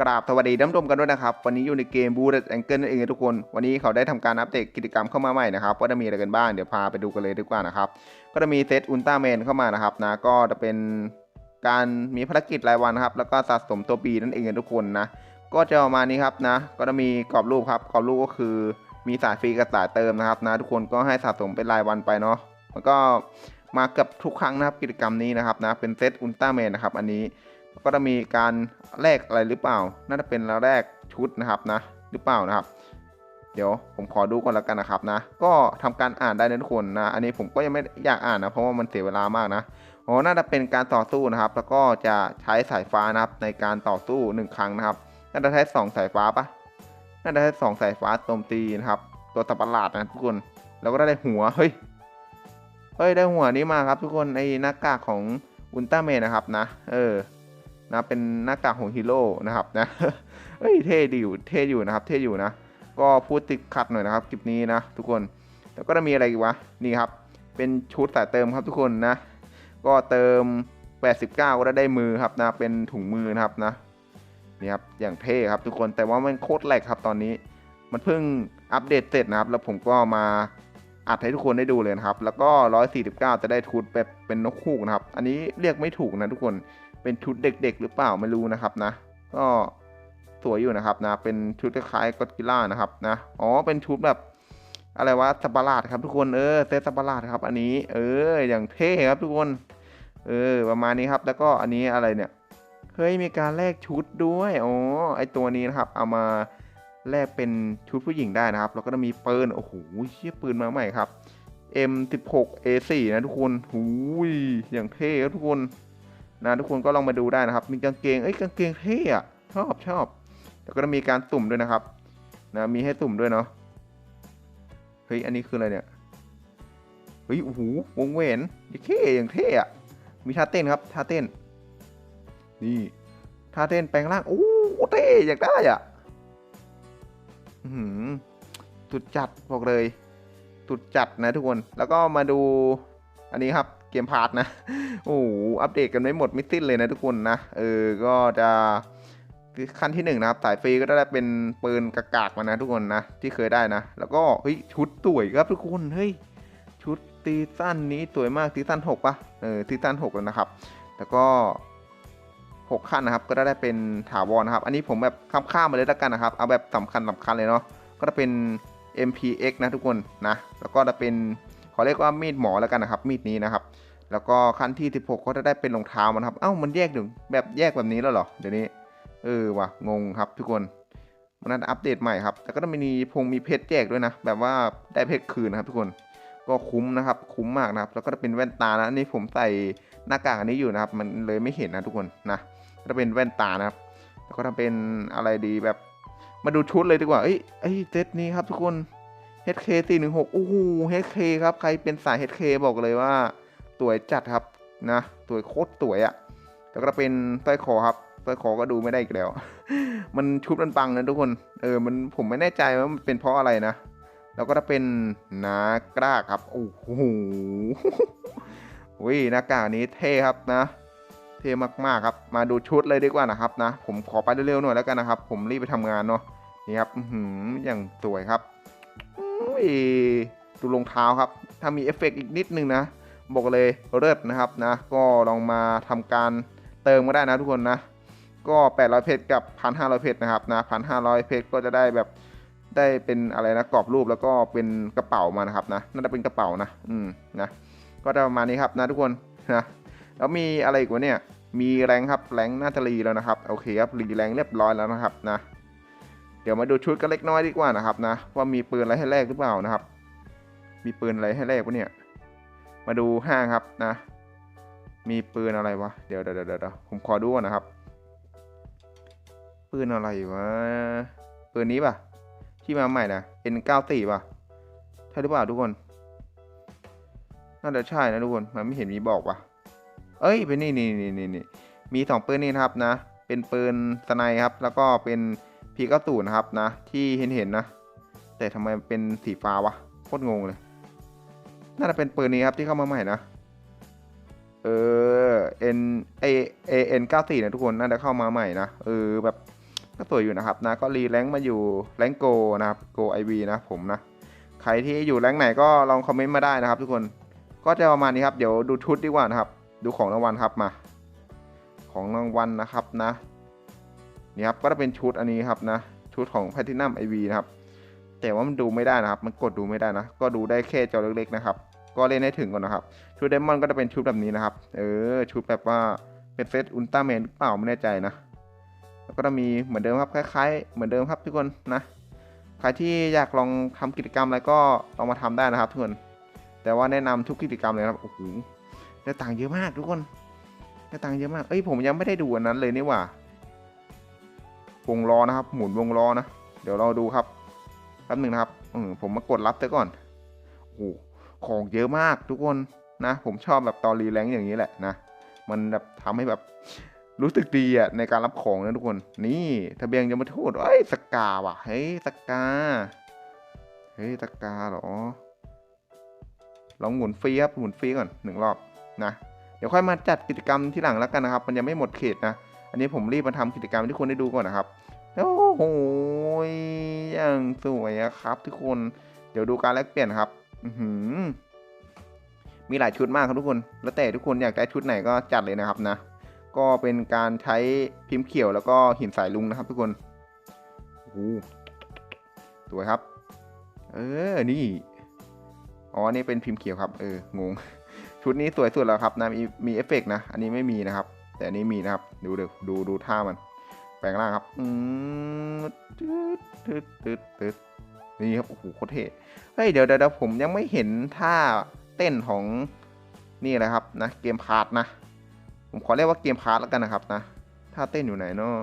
กราบสวัสดีท่านผู้ชมกันด้วยนะครับ วันนี้อยู่ในเกมบูเดแองเกิลนั่นเองทุกคน วันนี้เขาได้ทำการอัปเดตกิจกรรมเข้ามาใหม่นะครับว่าจะมีอะไรกันบ้างเดี๋ยวพาไปดูกันเลยดีกว่านะครับ ก็จะมีเซตอุลตร้าแมนเข้ามานะครับนะก็จะเป็นการมีภารกิจรายวันครับแล้วก็สะสมตัวปีนั่นเองทุกคนนะก็จะประมาณนี้ครับนะ ก็จะมีกรอบรูปครับกรอบรูปก็คือมีสายฟรีกับสายเติมนะครับนะทุกคนก็ให้สะสมเป็นรายวันไปเนาะแล้วก็มาเกับทุกครั้งนะครับกิจกรรมนี้นะครับนะเป็นเซตอุลตร้าแมนนะครับอันนี้ ก็จะมีการแลกอะไรหรือเปล่า น่าจะเป็นแลกชุดนะครับนะ หรือเปล่านะครับ เดี๋ยวผมขอดูก่อนแล้วกันนะครับนะ ก็ทำการอ่านได้นะทุกคนนะ อันนี้ผมก็ยังไม่อยากอ่านนะ เพราะว่ามันเสียเวลามากนะอ๋อน่าจะเป็นการต่อสู้นะครับ แล้วก็จะใช้สายฟ้านะครับในการต่อสู้หนึ่งครั้งนะครับ น่าจะใช้สองสายฟ้าปะน่าจะใช้สองสายฟ้าโจมตีนะครับ ตัวสัตว์ประหลาดนะทุกคน แล้วก็ได้หัว เฮ้ย เฮ้ย ได้หัวนี้มาครับทุกคน ไอ้หน้ากากของอุลตร้าแมนนะครับนะ เออ นะเป็นหน้ากากของฮีโร่นะครับนะเฮ้ยเท่ดีอยู่เท่อยู่นะครับ เท่อยู่นะ ก็พูดติดขัดหน่อยนะครับคลิปนี้นะทุกคนแล้วก็จะมีอะไรอีกวะนี่ครับ เป็นชุดสายเติมครับทุกคนนะ ก็เติม 89 ก็ได้มือครับนะ เป็นถุงมือนะครับนะนี่ครับอย่างเท่ครับทุกคนแต่ว่ามันโคตรแหลกครับตอนนี้ มันเพิ่งอัปเดตเสร็จนะครับ แล้วผมก็มาอัดให้ทุกคนได้ดูเลยนะครับ แล้วก็ 149 จะได้ชุดแบบเป็นนกฮูกนะครับ อันนี้เรียกไม่ถูกนะทุกคน เป็นชุดเด็กๆ หรือเปล่าไม่รู้นะครับนะ ก็สวยอยู่นะครับนะ เป็นชุดคล้ายๆก็กิล่านะครับนะ อ๋อ เป็นชุดแบบอะไรวะสัตว์ประหลาดครับทุกคนเออเซตสัตว์ประหลาดครับอันนี้ เออ อย่างเท่ครับทุกคน เออ ประมาณนี้ครับ แล้วก็อันนี้อะไรเนี่ยเฮ้ยมีการแลกชุดด้วยอ๋อไอตัวนี้นะครับ เอามาแลกเป็นชุดผู้หญิงได้นะครับ แล้วก็จะมีปืนโอ้โหเชี่ยปืนมาใหม่ครับ M16 A4 นะทุกคนหูยอย่างเท่ครับทุกคน นะทุกคนก็ลองมาดูได้นะครับ มีกางเกงเอ้ยกางเกงเท่อะชอบชอบแล้วก็จะมีการสุ่มด้วยนะครับนะมีให้สุ่มด้วยเนาะเฮ้ยอันนี้คืออะไรเนี่ยเฮ้ยโอ้โหวงเวนเท่อย่างเท่อะมีท่าเต้นครับท่าเต้น นี่ท่าเต้นแปลงร่างโอ้เท่อยากได้อะหือสุดจัดบอกเลยสุดจัดนะทุกคนแล้วก็มาดูอันนี้ครับ เกมพาร์ทนะ โอ้โหอัปเดตกันไม่หมดไม่สิ้นเลยนะทุกคนนะ เออ ก็จะขั้นที่หนึ่งนะครับ สายฟรีก็ได้เป็นปืนกากากมานะทุกคนนะ ที่เคยได้นะ แล้วก็เฮ้ยชุดสวยครับทุกคน เฮ้ยชุดซีซั่นนี้สวยมากซีซั่นหกปะเออซีซั่นหกแล้วนะครับ แล้วก็หกขั้นนะครับ ก็ได้เป็นถาวรนะครับ อันนี้ผมแบบข้ามๆมาเลยแล้วกันนะครับ เอาแบบสำคัญสำคัญเลยเนาะ ก็จะเป็น MPX นะทุกคนนะ แล้วก็จะเป็นขอเรียกว่ามีดหมอแล้วกันนะครับ มีดนี้นะครับ แล้วก็ขั้นที่ 16 ก็จะได้เป็นรองเท้ามันครับ เอ้ามันแยกถึงแบบแยกแบบนี้แล้วเหรอ เดี๋ยวนี้ เออว่ะงงครับทุกคน มันน่าจะอัปเดตใหม่ครับ แต่ก็ต้องมีพงมีเพชรแจกด้วยนะ แบบว่าได้เพชรคืนนะครับ ทุกคน ก็คุ้มนะครับ คุ้มมากนะครับ แล้วก็จะเป็นแว่นตานะนี่ผมใส่หน้ากากอันนี้อยู่นะครับ มันเลยไม่เห็นนะทุกคนนะก็จะเป็นแว่นตานะครับ แล้วก็ทำเป็นอะไรดีแบบ มาดูชุดเลยดีกว่า เอ้ยไอ้เซตนี้ครับทุกคน HK 416โอ้โห HK ครับ ใครเป็นสาย HK บอกเลยว่า สวยจัดครับนะสวยโคตรสวยอะ่ะแล้วก็เป็นสร้อยคอครับสร้อยคอก็ดูไม่ได้อีกแล้ว มันชุดมันปังนะทุกคน เออ มันผมไม่แน่ใจว่ามันเป็นเพราะอะไรนะ แล้วก็จะเป็นนากล้าครับ โอ้โหวิหน้ากากนี้เท่ครับนะ เท่มากๆครับ มาดูชุดเลยดีกว่านะครับนะ ผมขอไปเร็วๆหน่อยแล้วกันนะครับ ผมรีบไปทำงานเนาะ นี่ครับอือหืออย่างสวยครับอุ้ยดูรองเท้าครับ ถ้ามีเอฟเฟกต์อีกนิดนึงนะ บอกเลยเลิศนะครับนะ ก็ลองมาทำการเติมก็ได้นะทุกคนนะ ก็ 800 เพชรกับ 1,500 เพชรนะครับนะ 1,500 เพชรก็จะได้แบบได้เป็นอะไรนะกรอบรูปแล้วก็เป็นกระเป๋ามานะครับนะน่าจะเป็นกระเป๋านะ อืมนะ ก็จะประมาณนี้ครับนะทุกคนนะแล้วมีอะไรอีกวะเนี่ย มีแรงครับแรงน่าจะรีแล้วนะครับโอเคครับรีแรงเรียบร้อยแล้วนะครับนะ เดี๋ยวมาดูชุดกันเล็กน้อยดีกว่านะครับนะว่ามีปืนอะไรให้แลกหรือเปล่านะครับ มีปืนอะไรให้แลกวะเนี่ย มาดูห้างครับนะ มีปืนอะไรวะเดี๋ยวเดี๋ยวเดี๋ยวเดี๋ยวผมขอดูก่อนนะครับ ปืนอะไรวะ ปืนนี้ป่ะ ที่มาใหม่นะ N94 ป่ะ ใช่หรือเปล่าทุกคน น่าจะใช่นะทุกคน มันไม่เห็นมีบอกว่ะ เอ้ย เป็นนี่นี่นี่นี่นมีสองปืนนี่นะครับนะ เป็นปืนสไนครับ แล้วก็เป็นพีเก้าตูนะครับนะ ที่เห็นเห็นนะ แต่ทำไมเป็นสีฟ้าวะ โคตรงงเลย น่าจะเป็นปืนนี้ครับที่เข้ามาใหม่นะ เออ N A A N 94นะทุกคนน่าจะเข้ามาใหม่นะ เออแบบก็สวยอยู่นะครับนะก็รีแรงค์มาอยู่แรงโกนะครับโกไอวีนะผมนะ ใครที่อยู่แรงค์ไหนก็ลองคอมเมนต์มาได้นะครับ ทุกคนก็จะประมาณนี้ครับเดี๋ยวดูชุดดีกว่านะครับ ดูของรางวัลครับมา ของรางวัลนะครับนะนี่ครับก็จะเป็นชุดอันนี้ครับนะ ชุดของแพทินัมไอวีนะครับ แต่ว่ามันดูไม่ได้นะครับ มันกดดูไม่ได้นะ ก็ดูได้แค่จอเล็กๆนะครับ ก็เล่นให้ถึงก่อนนะครับ ชุดเดมอนก็จะเป็นชุดแบบนี้นะครับ เออ ชุดแบบว่าเป็นเซตอุลตร้าแมนหรือเปล่าไม่แน่ใจนะ แล้วก็จะมีเหมือนเดิมครับคล้ายๆ เหมือนเดิมครับทุกคนนะ ใครที่อยากลองทำกิจกรรมอะไรก็ลองมาทำได้นะครับทุกคน แต่ว่าแนะนำทุกกิจกรรมเลยครับ โอ้โห ได้ตังค์เยอะมากทุกคนได้ตังค์เยอะมาก เอ้ยผมยังไม่ได้ดูอันนั้นเลยนี่หว่าวงล้อนะครับ หมุนวงล้อนะ เดี๋ยวเราดูครับ ป๊บหนึ่งนะครับเออผมมากดรับซะก่อนโอ้โหของเยอะมากทุกคนนะ ผมชอบแบบตอนรีแลงค์อย่างนี้แหละนะ มันแบบทำให้แบบรู้สึกดีอะในการรับของนะทุกคน นี่ทะเบียนยมทูตเอ้ยสกาว่ะเฮ้ยสกาเฮ้ยสกาเหรอลองหมุนฟรีครับหมุนฟรีก่อนหนึ่งรอบนะเดี๋ยวค่อยมาจัดกิจกรรมที่หลังแล้วกันนะครับ มันยังไม่หมดเขตนะ อันนี้ผมรีบมาทำกิจกรรมให้ทุกคนได้ดูก่อนนะครับ โอ้โหอย่างสวยอะครับ ทุกคน เดี๋ยวดูการแลกเปลี่ยนครับ อืมีหลายชุดมากครับทุกคน แล้วแต่ทุกคนอยากได้ชุดไหนก็จัดเลยนะครับนะ ก็เป็นการใช้พิมพ์เขียวแล้วก็หินสายลุงนะครับ ทุกคนโอ้โหสวยครับ เออ นี่ อ๋อ นี่เป็นพิมพ์เขียวครับ เออ งง ชุดนี้สวยสุดแล้วครับนะ มีมีเอฟเฟกต์นะ อันนี้ไม่มีนะครับ แต่อันนี้มีนะครับ ดูเดี๋ยวดูดูท่ามัน แปลงร่างครับอืมตึ๊ดตึ๊ดตึ๊ดตึ๊ดนี่ครับ โอ้โห โคตรเท่เฮ้ย เดี๋ยวเดี๋ยวเดี๋ยวผมยังไม่เห็นท่าเต้นของนี่เลยครับนะ เกมพาร์ทนะ ผมขอเรียกว่าเกมพาร์ทแล้วกันนะครับนะ ท่าเต้นอยู่ไหนเนาะ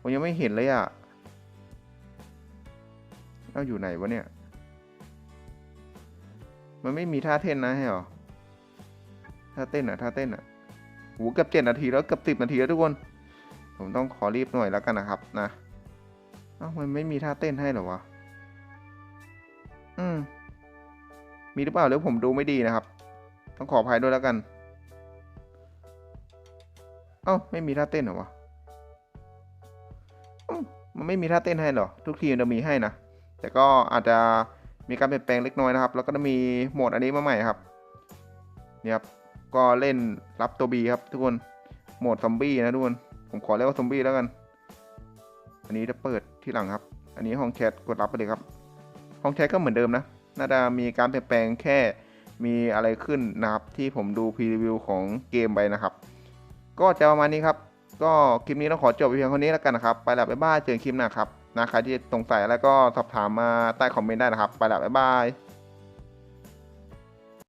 ผมยังไม่เห็นเลยอะ่ะเอาอยู่ไหนวะเนี่ย มันไม่มีท่าเต้นนะใช่หรอ ท่าเต้นอะท่าเต้นอะหูเกือบเจ็ดนาทีแล้วเกือบสิบนาทีแล้วทุกคน ผมต้องขอรีบหน่อยแล้วกันนะครับนะเอ้ามันไม่มีท่าเต้นให้หรอวะ อืม มีหรือเปล่าหรือผมดูไม่ดีนะครับ ต้องขออภัยด้วยแล้วกัน เอ้าไม่มีท่าเต้นหรอวะมันไม่มีท่าเต้นให้หรอ ทุกทีมจะมีให้นะ แต่ก็อาจจะมีการเปลี่ยนแปลงเล็กน้อยนะครับ แล้วก็จะมีโหมดอันนี้มาใหม่ครับเนี่ยครับ ก็เล่นรับตัวบีครับ ทุกคน โหมดซอมบี้นะทุกคน ผมขอเรียกว่าซอมบี้แล้วกัน อันนี้จะเปิดที่หลังครับ อันนี้ห้องแชทกดรับไปเลยครับ ห้องแชทก็เหมือนเดิมนะ น่าจะมีการเปลี่ยนแปลงแค่มีอะไรขึ้นนะครับ ที่ผมดูพรีรีวิวของเกมไปนะครับ ก็จะประมาณนี้ครับ ก็คลิปนี้ต้องขอจบไปเพียงเท่านี้แล้วกันนะครับ ไปแล้วบ๊ายบายเจอกันคลิปหน้าครับนะใครที่สงสัยแล้วก็สอบถามมาใต้คอมเมนต์ได้นะครับ ไปแล้วบ๊ายบาย